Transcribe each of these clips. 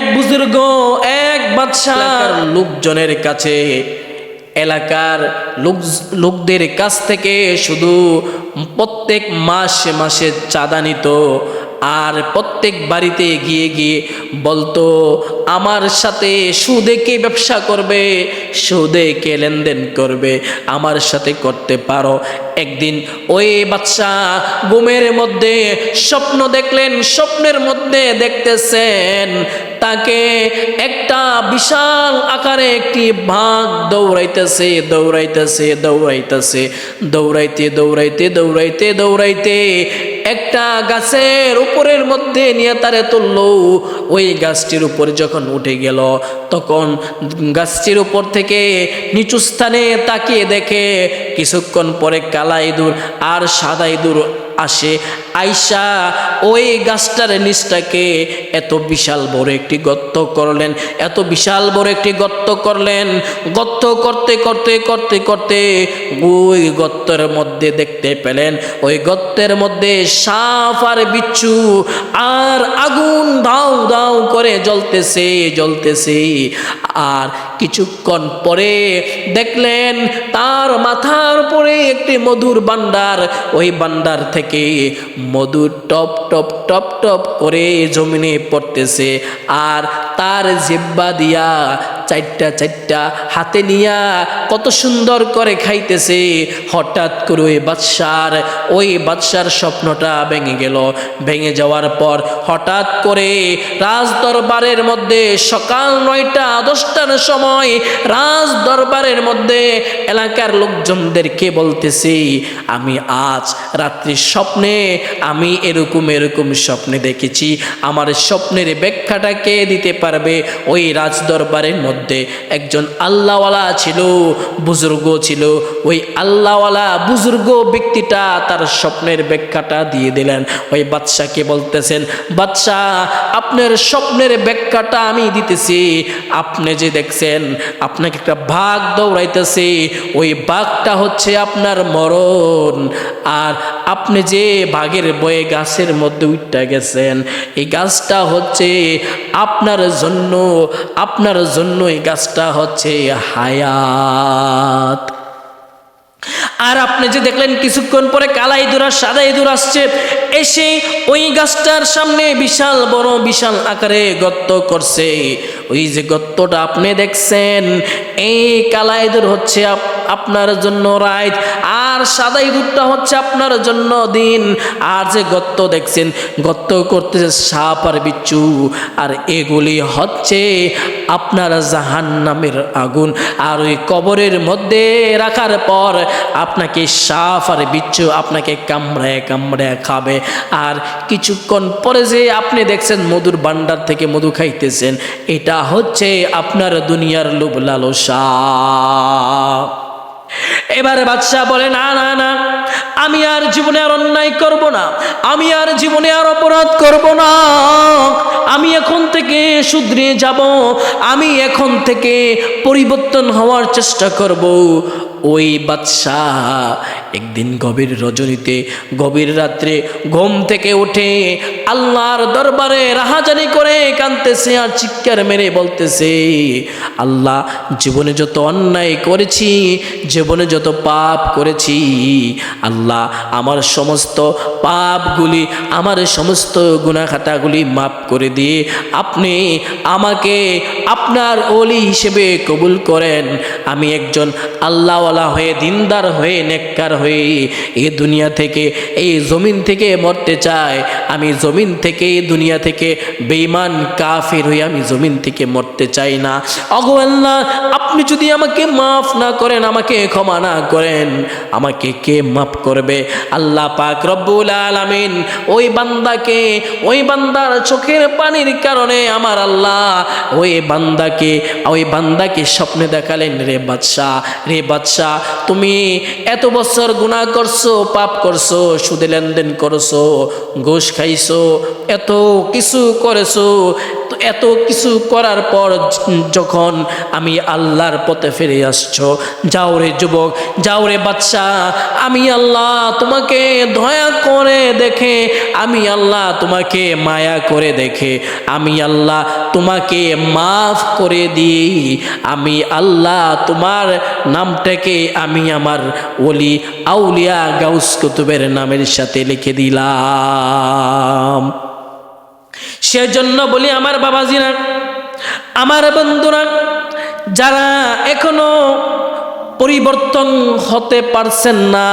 এক বুজুর্গ, এক বাদশাহ। লোকজনের কাছে, এলাকার লোক লোকদের কাছ থেকে শুধু প্রত্যেক মাসে মাসে চাঁদা নিত। আর প্রত্যেক বাড়িতে গিয়ে গিয়ে বলতো, আমার সাথে সুদে কে ব্যবসা করবে? সুদে কে লেনদেন করবে? আমার সাথে করতে পারো। একদিন ওই বাচ্চা ঘুমের মধ্যে স্বপ্ন দেখলেন, স্বপ্নের মধ্যে দেখতেছেন তাকে একটা বিশাল আকারে একটি বাঘ দৌড়াইতেছে দৌড়াইতেছে দৌড়াইতেছে, দৌড়াইতে দৌড়াইতে দৌড়াইতে দৌড়াইতে একটা গাছের উপরের মধ্যে নিয়ে তারে তুললো। ওই গাছটির উপরে যখন উঠে গেল, তখন গাছটির উপর থেকে নিচু স্থানে তাকিয়ে দেখে, কিছুক্ষণ পরে কালা ইঁদুর আর সাদা ইঁদুর আসে। আইসা ওই গাছটার নিচটাকে এত বিশাল বড় একটি গর্ত করলেন, এত বিশাল বড় একটি গর্ত করলেন। গর্ত করতে করতে করতে করতে ওই গর্তের মধ্যে দেখতে পেলেন, ওই গর্তের মধ্যে সাপ আর বিচ্ছু আর আগুন দাও দাও করে জ্বলতেছে জ্বলতেছে। আর কিছুক্ষণ পরে দেখলেন তার মাথার উপরে একটি মধুর বান্ডার ওই বান্ডার থেকে মধুর টপ টপ টপ টপ করে জমিনে পড়তেছে। আর তার জিব্বা দিয়া চারটা চারটা হাতে নিয়া কত সুন্দর করে খাইতেছে। হঠাৎ করে ওই বাদশার ওই বাদশার স্বপ্নটা ভেঙে গেল। ভেঙে যাওয়ার পর হঠাৎ করে রাজ দরবারের মধ্যে সকাল নয়টা, দশটার সময় রাজ দরবারের মধ্যে এলাকার লোকজনদেরকে বলতেছি, আমি আজ রাত্রি স্বপ্নে, আমি এরকম এরকম স্বপ্নে দেখেছি। আমার স্বপ্নের ব্যাখ্যাটা কে দিতে পারবে? ওই রাজ দরবারের মধ্যে একজন আল্লাহওয়ালা ছিল, বুজুর্গ ছিল। ওই আল্লাহওয়ালা বুজুর্গ ব্যক্তিটা তার স্বপ্নের ব্যাখ্যাটা দিয়ে দিলেন। ওই বাদশাকে বলতেছেন বাদশাহ আপনার স্বপ্নের ব্যাখ্যাটা আমি দিতেছি। আপনি যে দেখছেন, আপনাকে একটা বাঘ দৌড়াইতেছে। ওই বাঘটা হচ্ছে আপনার মরণ। আর আপনি যে বাঘের বয়ে গাছের মধ্যে উঠটা গেছেন, এই গাছটা হচ্ছে আপনার জন্য আপনার জন্য এই গাছটা হচ্ছে হায়াত। আর আপনি যে দেখলেন কিছুক্ষণ পরে কালা ইঁদুর আর সাদা ইঁদুর আসছে, এসে ওই গাছটার সামনে বিশাল বড় বিশাল আকারে গর্ত করছে। ওই যে গর্তটা আপনি দেখছেন, এই কালা ইঁদুর হচ্ছে আপনার জন্য রাইত, আর সাদা ইঁদুরটা হচ্ছে আপনার জন্য দিন। আর যে গর্ত দেখছেন, গর্ত করতেছে সাপ আর বিচ্ছু, আর এগুলি হচ্ছে আপনার জাহান নামের আগুন আর ওই কবরের মধ্যে রাখার পর আপনাকে সাফ আর বিচ্ছু আপনাকে কামড়ায় কামড়ায় খাবে। আর কিছুক্ষণ পরে যে আপনি দেখছেন মধুর ভান্ডার থেকে মধু খাইতেছেন, এটা হচ্ছে আপনার দুনিয়ার লোভ লালসা। এবারে বাদশাহ বলে, না না না, আমি আর জীবনে আর অন্যায় করব না। আমি আর জীবনে আর অপরাধ করব না। আমি এখন থেকে শুধরে যাব। আমি এখন থেকে পরিবর্তন হওয়ার চেষ্টা করব। ওই বাদশাহ একদিন গভীর রজনীতে, গভীর রাত্রে ঘুম থেকে উঠে আল্লাহর দরবারে রাহাজানি করে কানতেছে আর চিৎকার মেরে বলতেছে, আল্লাহ, জীবনে যত অন্যায় করেছি, জীবনে যত পাপ করেছি, আল্লাহ, আমার সমস্ত পাপগুলি, আমার সমস্ত গুণাখাতাগুলি মাফ করে দিয়ে আপনি আমাকে আপনার অলি হিসেবে কবুল করেন। আমি একজন আল্লাহওয়ালা হয়ে, দিনদার হয়ে, নেককার হয়ে এ দুনিয়া থেকে, এই জমিন থেকে মরতে চাই আমি জমিন থেকে দুনিয়া থেকে বেঈমান, কাফির হয়ে আমি জমিন থেকে মরতে চাই না। অগো আল্লাহ, আপনি যদি আমাকে মাফ না করেন, আমাকে ক্ষমা না করেন, আমাকে কে মাফ করবে? আল্লাহ পাক রব্বুল আলামিন ওই বান্দাকে, ওই বান্দার চোখের পানির কারণে আমার আল্লাহ ওই বান্দাকে ওই বান্দাকে স্বপ্নে দেখালেন, রে বাদশাহ রে বাদশাহ। তুমি এত বছর গুনাহ করছ, পাপ করছ, সুদে লেনদেন করছ, ঘুষ খাইছো, এত কিছু করেছ এত কিছু করার পর যখন আমি আল্লাহর পথে ফিরে আসছো, যাও রে যুবক, যাও রে বাচ্চা আমি আল্লাহ তোমাকে দয়া করে দেখে, আমি আল্লাহ তোমাকে মায়া করে দেখে, আমি আল্লাহ তোমাকে মাফ করে দিই, আমি আল্লাহ তোমার নামটাকে আমি আমার ওলি আউলিয়া গাউস কুতুবের নামের সাথে লিখে দিলাম। সেজন্য বলি আমার বাবাজিরা, আমার বন্ধুরা, যারা এখনও পরিবর্তন হতে পারছেন না,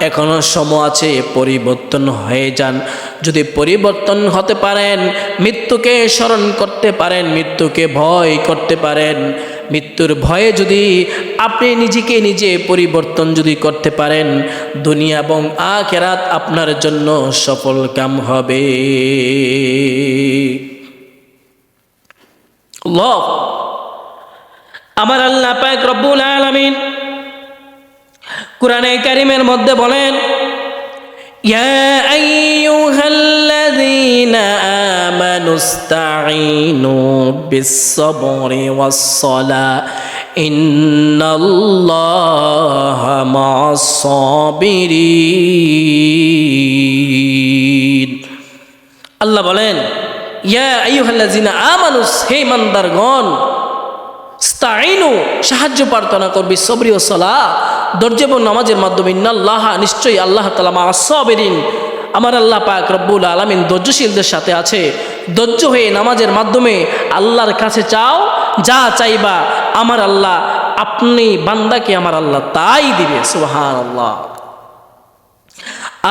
এখনও সময় আছে পরিবর্তন হয়ে যান। যদি পরিবর্তন হতে পারেন, মৃত্যুকে স্মরণ করতে পারেন, মৃত্যুকে ভয় করতে পারেন। মৃত্যুর ভয়ে যদি আপনি নিজেকে নিজে পরিবর্তন যদি করতে পারেন, দুনিয়া এবং আখেরাত আপনার জন্য সফল কাম হবে। আমার আল্লাহ পাক রব্বুল আলামিন কোরআনে কারিমের মধ্যে বলেন, ইয়া আমানু ইসতাঈনু বিস-সাবরি ওয়াস-সালা ইন্নাল্লাহা আল্লাহ বলেন, ইয়া আইয়ুহাল্লাযীনা আমানুস হে ইমানদারগণ স্তাইনু সাহায্য প্রার্থনা করবি, সবরি ও সলা ধৈর্য এবং নামাজের মাধ্যমে ইন্নাল্লাহ, নিশ্চয়ই আল্লাহ তালা মা আসবেরিন আমার আল্লাহ পাক রব্বুল আলমিন ধৈর্যশীলদের সাথে আছে। ধৈর্য হয়ে নামাজের মাধ্যমে আল্লাহর কাছে চাও, যা চাইবা আমার আল্লাহ, আপনি বান্দাকে আমার আল্লাহ তাই দিবে সুহান আল্লাহ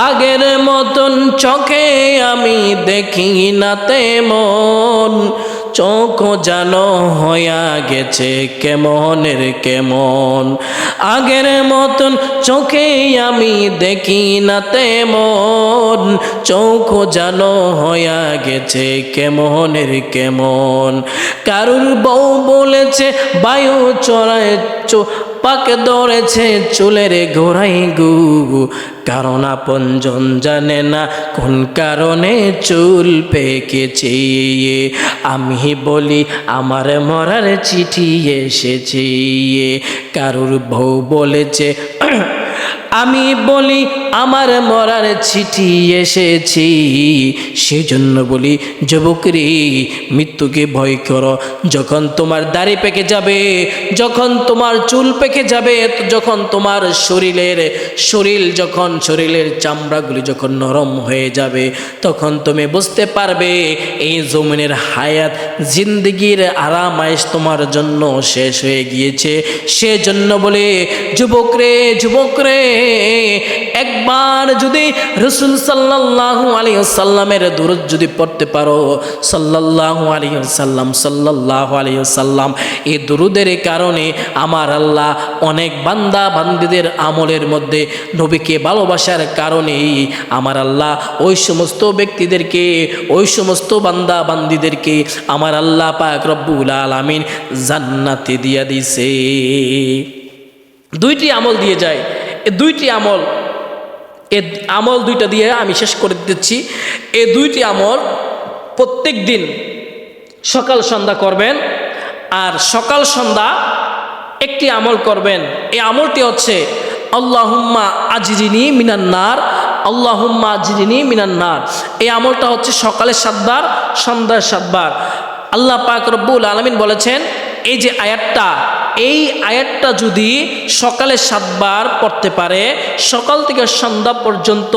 আগের মতন চোখে আমি দেখি না তেমন। চোখ যেন হইয়া গেছে কেমনের কেমন। আগের মতন চোখে আমি দেখি না তেমন। চোখ যেন হইয়া গেছে কেমনের কেমন। কারুর বউ বলেছে, বায়ু চড়ায় পাকে দৌড়েছে চুলের ঘোরাই গু। কারণ আপনজন জানে না কোন কারণে চুল পেকেছে। আমি বলি, আমার মরার চিঠি এসেছে। কারুর বউ বলেছে, আমি বলি আমার মরার চিঠি এসেছি। সেই জন্য বলি, যুবকরি, মৃত্যুকে ভয় করো। যখন তোমার দাড়ি পেকে যাবে, যখন তোমার চুল পেকে যাবে, যখন তোমার শরীরের, শরীর যখন, শরীরের চামড়াগুলি যখন নরম হয়ে যাবে, তখন তুমি বুঝতে পারবে, এই জমিনের হায়াত জিন্দগির আরাম আয়েস তোমার জন্য শেষ হয়ে গিয়েছে। সেজন্য বলে যুবক রে যুবক রে একবার যদি রসুল সাল্লাল্লাহু আলী সাল্লামের দূরত যদি পড়তে পারো, সাল্লাল্লাহু আলী সাল্লাম সাল্লাল্লাহু আলী সাল্লাম এই দুরুদের কারণে আমার আল্লাহ অনেক বান্দা বান্দিদের আমলের মধ্যে নবীকে ভালোবাসার কারণেই আমার আল্লাহ ওই সমস্ত ব্যক্তিদেরকে, ওই সমস্ত বান্দা বান্দিদেরকে আমার আল্লাহ পাক রব্বুল আলামিন জান্নাতে দিয়া দিছে দুইটি আমল দিয়ে যায়। এ দুইটি আমল এ আমল দুইটা দিয়ে আমি শেষ করে দিচ্ছি। এ দুইটি আমল প্রত্যেক দিন সকাল সন্ধ্যা করবেন আর সকাল সন্ধ্যা একটি আমল করবেন। এই আমলটি হচ্ছে, আল্লাহুম্মা আজরিনি মিনান্নার আল্লাহুম্মা আজরিনি মিনান্নার এই আমলটা হচ্ছে সকালে সাতবার সন্ধ্যায় সাতবার। আল্লাহ পাক রব্বুল আলমিন বলেছেন এই যে আয়াতটা, এই আয়াতটা যদি সকালে সাতবার পড়তে পারে, সকাল থেকে সন্ধ্যা পর্যন্ত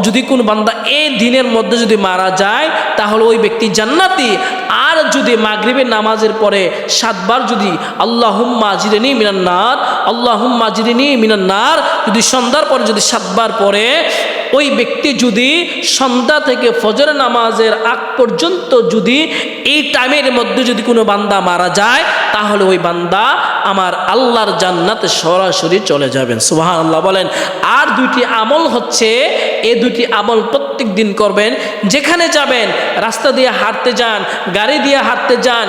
যদি কোনো বান্দা এই দিনের মধ্যে যদি মারা যায়, তাহলে ওই ব্যক্তি জান্নাতি। আর যদি মাগরিবের নামাজের পরে সাতবার যদি আল্লাহুম্মা আজিরিনি মিনান্নার আল্লাহুম্মা আজিরিনি মিনান্নার যদি সন্ধ্যার পরে যদি সাতবার পরে ওই ব্যক্তি যদি সন্ধ্যা থেকে ফজর নামাজের আগ পর্যন্ত যদি এই টাইমের মধ্যে যদি কোনো বান্দা মারা যায়, তাহলে ওই বান্দা আমার আল্লাহর জান্নাতে সরাসরি চলে যাবেন। সুবাহ আল্লাহ বলেন, আর দুইটি আমল হচ্ছে এই দুটি আমল প্রত্যেক দিন করবেন। যেখানে যাবেন, রাস্তা দিয়ে হাঁটতে যান, গাড়ি দিয়ে হাঁটতে যান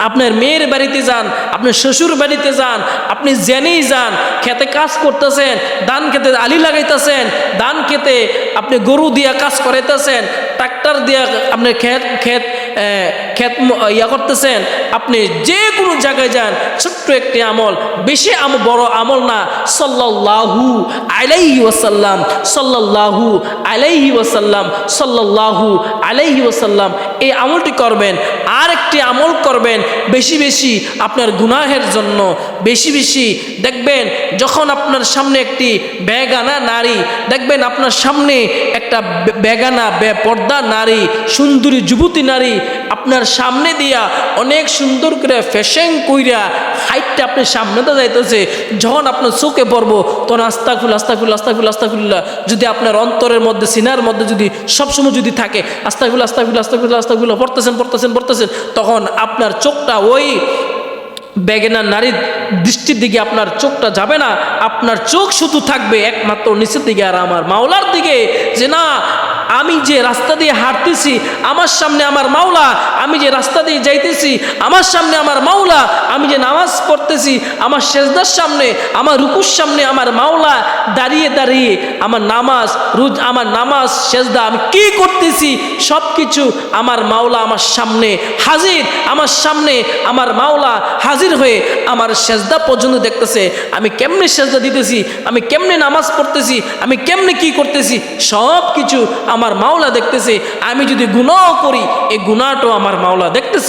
আপনার মেয়ের বাড়িতে যান আপনার শ্বশুর বাড়িতে যান আপনি জেনেই যান খেতে কাজ করতেছেন ধান খেতে আলি লাগাইতেছেন ধান খেতে আপনি গরু দিয়া কাজ করাইতেছেন ট্রাক্টর দিয়া আপনি ক্ষেত আহ, ক্ষেত ইয়া করতেছেন আপনি যে কোনো জায়গায় যান ছোট্ট একটি আমল বেশি আম বড় আমল না সাল্লাল্লাহু আলাইহি ওয়াসাল্লাম সাল্লাল্লাহু আলাইহি ওয়াসাল্লাম সাল্লাল্লাহু আলাইহি ওয়াসাল্লাম এই আমলটি করবেন আর একটি আমল করবেন বেশি বেশি আপনার গুনাহের জন্য বেশি বেশি দেখবেন যখন আপনার সামনে একটি বেগানা নারী, দেখবেন আপনার সামনে একটা বেগানা বেপর্দা নারী, সুন্দরী, যুবতী নারী আপনার সামনে দিয়া অনেক সুন্দর করে ফ্যাশন কইরা হাইটটা আপনার সামনে তো যাইতেছে। যখন আপনার চোখে পড়ব, তখন আস্তাকুল আস্তাকুল আস্তাকুল আস্তাকুল্লাহ যদি আপনার অন্তরের মধ্যে, সিনার মধ্যে যদি সবসময় যদি থাকে, আস্তাকুল আস্তাকুল আস্তাকুল আস্তাকুল্লাহ পড়তেছেন পড়তেছেন পড়তেছেন, তখন আপনার চোখটা ওই বেগেনা নারীর দৃষ্টির দিকে আপনার চোখটা যাবে না। আপনার চোখ শুধু থাকবে একমাত্র নিচের দিকে আর আমার মাওলার দিকে। যে না আমি যে রাস্তা দিয়ে হাঁটতেছি, আমার সামনে আমার মাওলা, আমি যে রাস্তা দিয়ে যাইতেছি, আমার সামনে আমার মাওলা, আমি যে নামাজ পড়তেছি, আমার সেজদার সামনে, আমার রুকুর সামনে আমার মাওলা দাঁড়িয়ে দাঁড়িয়ে আমার নামাজ, রুজ আমার নামাজ, সেজদা আমি কি করতেছি সব কিছু আমার মাওলা আমার সামনে হাজির, আমার সামনে আমার মাওলা হাজির হয়ে আমার সেজদা পর্যন্ত দেখতেছে, আমি কেমনে সেজদা দিতেছি, আমি কেমনে নামাজ পড়তেছি, আমি কেমনে কি করতেছি সব কিছু আমার মাওলা দেখতেছে। আমি যদি গুণাও করি, এই গুণাটাও আমার মাওলা দেখতেছে।